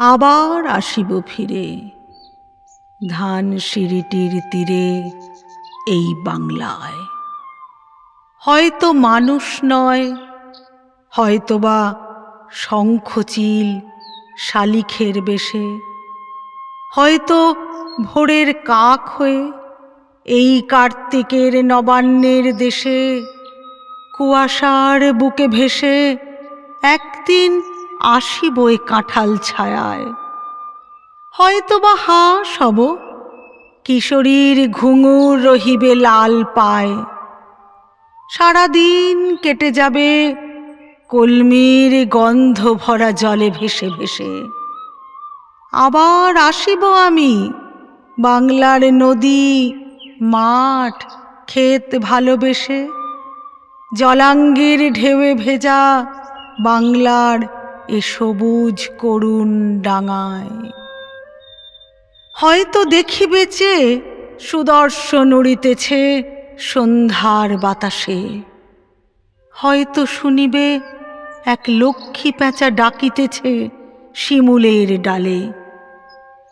আবার আসিব ফিরে। ধান সিঁড়িটির তীরে এই বাংলায়। হয়তো মানুষ নয়, হয়তোবা শঙ্খচিল শালিখের বেশে। হয়তো ভোরের কাক হয়ে এই কার্তিকের নবান্নের দেশে, কুয়াশার বুকে ভেসে একদিন আসিব এ কাঁঠাল ছায়ায়। হয়তোবা হাঁস হব কিশোরীর ঘুঙুর রহিবে লাল পায়। সারাদিন কেটে যাবে কলমির গন্ধ ভরা জলে ভেসে ভেসে। আবার আসিব আমি বাংলার নদী, মাঠ, ক্ষেত ভালোবেসে। জলাঙ্গির ঢেউয়ে ভেজা বাংলার এ সবুজ করুণ ডাঙায়। হয়তো দেখিবে যে সুদর্শন উড়িতেছে সন্ধ্যার বাতাসে। হয়তো শুনিবে এক লক্ষ্মী প্যাঁচা ডাকিতেছে শিমুলের ডালে।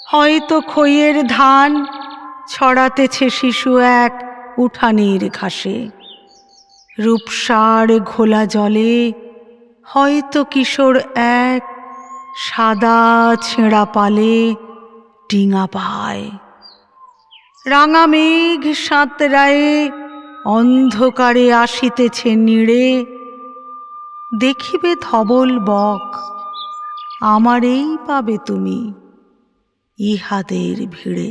হয়তো খইয়ের ধান ছড়াতেছে শিশু এক উঠানের ঘাসে। রূপসার ঘোলা জলে হয়তো কিশোর এক সাদা ছেঁড়া পালে ডিঙা পায়। রাঙা মেঘ সাঁতরায়ে অন্ধকারে আসিতেছে নিড়ে। দেখিবে ধবল বক, আমারেই পাবে তুমি ইহাদের ভিড়ে।